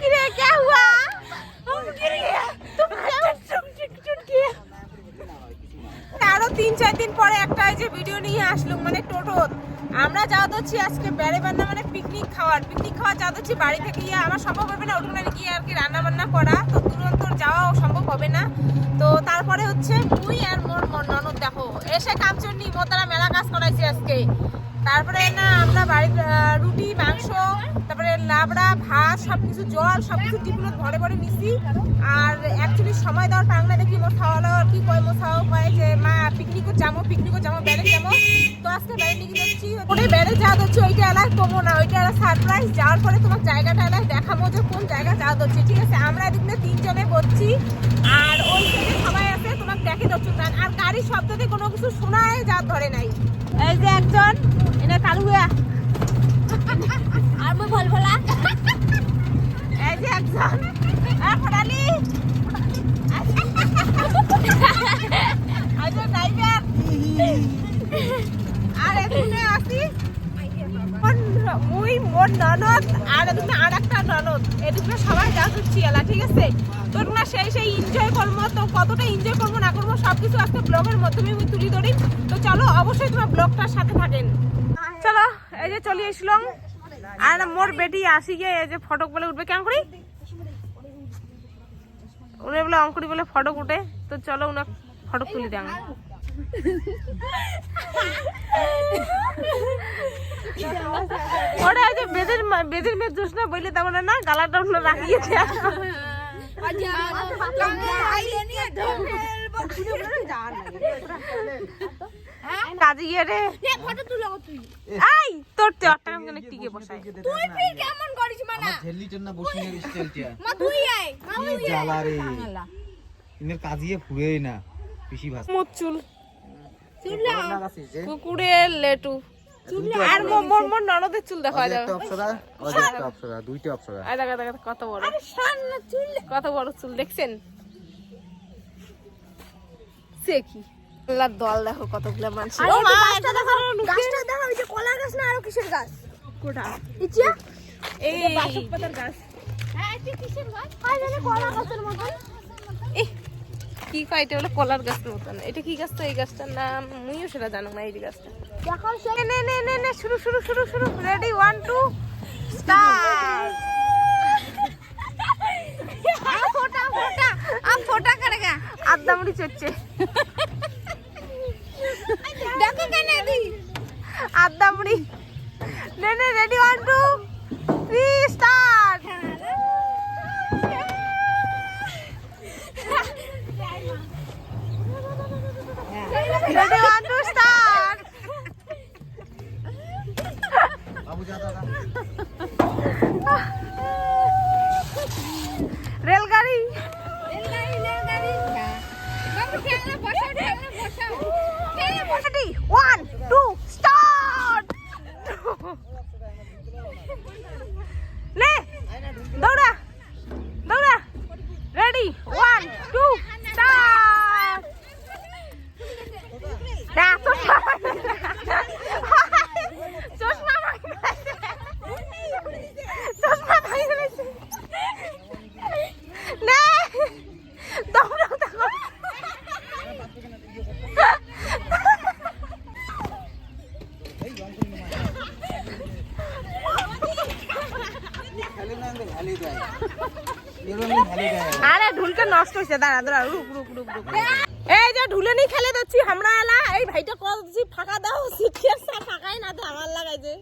किरे क्या हुआ हम गिर गया তিন, চার দিন পরে একটা যে ভিডিও নিয়ে আসলো মানে টোটো। আমরা যা হচ্ছি আজকে বেড়ে বান্না মানে পিকনিক খাওয়ার। পিকনিক খাওয়ার যা হচ্ছি বাড়ি থেকে গিয়ে, আমার সম্ভব হবে না ওখানে গিয়ে আর কি রান্না বান্না করা। তো তুরন্ত যাওয়াও সম্ভব হবে না। তো তারপরে হচ্ছে তুই আর মোর ননদ, দেখো, এসে কামচন্ডি মোতারা মেলা কাজ করাইছি আজকে। তারপরে না, আমরা বাড়ির রুটি, মাংস, তারপরে লাবড়া, ভাত সব কিছু জল, সবকিছু টিফিনত ভরে ভরে নিছি। আর অ্যাকচুয়ালি সময় দেওয়ার না দেখি মোর খাওয়া কি কয় মোর খাওয়া কয় যে মা যাব পিকনিকও যাব বেড়ে যাব তো আজকে বেড়ে নিয়ে যাচ্ছি। ওটাই বেড়ে যাওয়া হচ্ছে ওইটা এলাকায় কমো না ওইটা এলাকা সারপ্রাইজ যাওয়ার পরে তোমার জায়গাটা এলাকায় দেখাবো যে কোন জায়গা যাওয়া হচ্ছে ঠিক আছে? আমরা এদিক দিয়ে তিনজনে বসছি। আর ওই সাইডে সবাই আছে তোমাকে দেখে যাচ্ছ আর গাড়ির শব্দতে কোনো কিছু শোনায় যা ধরে নাই। এই যে একজন এনে কালুয়া আর মই ভল ভলা এই যে একজন। আর ফটালি আর যে ড্রাইভার আর এখানে আছি মুই মোর ননদ আর এদিকে আর একটা ননদ এদিকে সবাই যা হচ্ছি এলা ঠিক আছে? তোর না সেই সেই এনজয় করব তো, কতটা এনজয় করব না করব সবকিছু আজকে ব্লগের মাধ্যমে আমি তুলি ধরি। তো চলো, অবশ্যই তোমার ব্লগটার সাথে থাকেন। চলো, এই যে চলে আসলাম আর মোর বেটি আসি গিয়ে এই যে ফটক বলে উঠবে। কেমন করি? উনি বলে, অঙ্কুরি বলে, ফটক উঠে। তো চলো উনা ফটক তুলি দেন ওটা যে বেদের বেদের মেয়ে জোস না বইলে তেমন না গালাটা উঠল রাখিয়েছে কাজে গিয়ে রে। এই তোর চটটা কেন টিকে বসাই আমার ঝেল্লিটার না বসে নিয়ে স্টাইলটা কি জ্বালা রে। ইনের কাজিয়ে ফুরেই না পিসি ভাস মোর চুল। কুকুরে লেটু। আর মোর মোর ননদের চুল দেখা যাবে। অপসরা একটা অপসরা দুইটা অপসরা আয় দেখা দেখা কত বড়। কত বড় চুল দেখছেন? সে কি? আল্লাহর দল দেখো কতগুলো মানুষ। ও মা এটা দেখো গাছটা দেখো ওই যে কলা গাছ না আরও কিসের গাছ? কোটা ইচ্ছা এই বাসক পাতার গাছ। হ্যাঁ এটা কিসের গাছ? আই জানে কলা গাছের মতন। এহ কি কয় এটা বলে কলার গাছের মতন। এটা কি গাছ তো এই গাছটার নাম? মুইও সেটা জানো না, এই গাছটা। নে নে নে নে, শুরু শুরু শুরু শুরু। রেডি ওয়ান টু স্টার্ট ফোটা ফোটা, আম ফোটা করেগা আদ্দামড়ি চড়ছে। দেখো কেন দি আদ্দামড়ি। নে নে ready one two three start one two start লে দৌড়া দৌড়া রেডি ওয়ান আরে ঢুলকে নষ্ট হয়েছে দাঁড়া দাঁড়া রুক রুক রুক রুক এই যে ঢুলে নি খেলে দিচ্ছি আমরা এলা এই ভাইটা কল দিচ্ছি ফাঁকা দাও ফাঁকাই না দে আমার লাগাই যে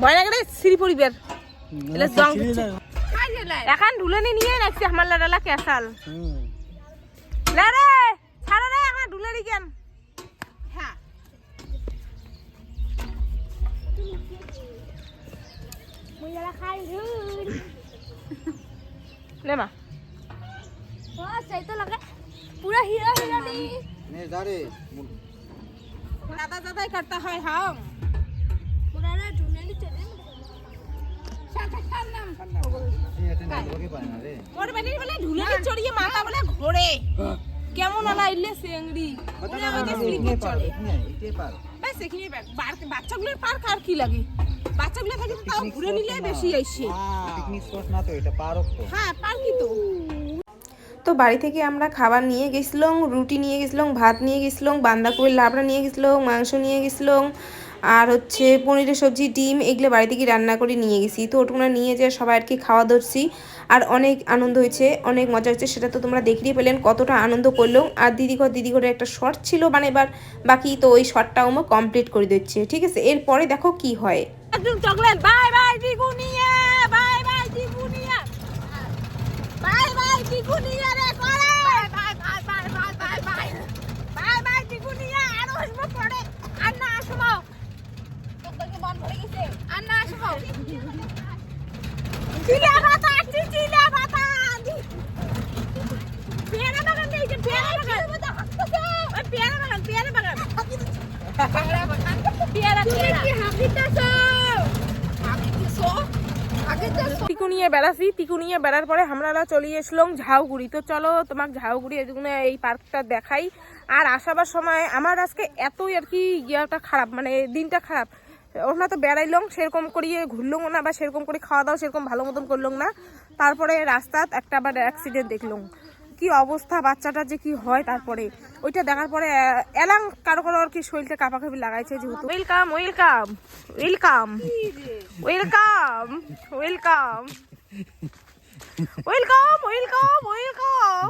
ভয় লাগে সিঁড়ি পরিবার এলে জং এখন ঢুলে নি নিয়ে রাখছি আমার লাডালা কেসাল হুম। লে রে ছাড়ো রে এখন মুইলা খাই ঝুল লে মা ও সেই তো লাগে पूरा हीरा हीरा नहीं नहीं जारे दादा दादा ही करता है हम पूरा ना ढूंढने नहीं चले ঘোরে কেমন আলা সেংড়ি ওরা ওই যে সিঁড়িতে বাচ্চাগুলোর পার্ক আর কি লাগে? বাচ্চাগুলো থাকে তো তাও ঘুরে নিলে বেশি আইসে পিকনিক স্পট না তো এটা পার্ক তো। হ্যাঁ পার্কই তো। তো বাড়ি থেকে আমরা খাবার নিয়ে গেছিলাম রুটি নিয়ে গেছিলাম ভাত নিয়ে গেছিলাম বাঁধাকপির লাবড়া নিয়ে গেছিলাম মাংস নিয়ে গেছিলাম আর হচ্ছে পনিরের সবজি ডিম এগুলো বাড়ি থেকে রান্না করে নিয়ে গেছি। তো ওটুকুনা নিয়ে যেয়ে সবাই আর কি খাওয়া ধরছি। আর অনেক আনন্দ হয়েছে অনেক মজা হচ্ছে সেটা তো তোমরা দেখিয়ে পেলেন কতটা আনন্দ করলাম। আর দিদি ঘর দিদি ঘরে একটা শর্ট ছিল মানে এবার বাকি তো ওই শর্টটাও আমার কমপ্লিট করে দিচ্ছে। ঠিক আছে এরপরে দেখো কি হয়। একদম চকলেট বাই বাই টিকুনিয়া বাই বাই টিকুনিয়া বাই বাই টিকুনিয়া রে করে bye bye bye bye bye bye bye bye Tikunia আর আসব পরে। আর না আসব। তোকে মন ভরে গেছে। আর না আসব। চিলা ভাতা চিলা ভাতা পেয়ারা বাগান দেখছে পেয়ারা বাগান। পেয়ারা বাগান পেয়ারা বাগান পেয়ারা বাগান। পেয়ারা পেয়ারা। কি হাফিতাছো হাফিতাছো টিকু নিয়ে বেড়াছি টিকু নিয়ে বেড়ার পরে আমরা চলে এসলাম ঝাউগুড়ি। তো চলো তোমার ঝাউগুড়ি এগুলো এই পার্কটা দেখাই। আর আসাবার সময় আমার আজকে এতই আর কি ইয়েটা খারাপ মানে দিনটা খারাপ। ওখানে তো বেড়াইলাম, সেরকম করিয়ে ঘুরলাম না বা সেরকম করে খাওয়া দাওয়া সেরকম ভালো মতন করলাম না। তারপরে রাস্তাত একটা আবার অ্যাক্সিডেন্ট দেখলাম। কি অবস্থা, বাচ্চাটা যে কি হয় তারপরে। ওইটা দেখার পরে এলাং কারও কারও আর কি শরীরটা কাঁপাকাঁপি লাগাইছে যেহেতু। Welcome welcome welcome welcome welcome welcome welcome welcome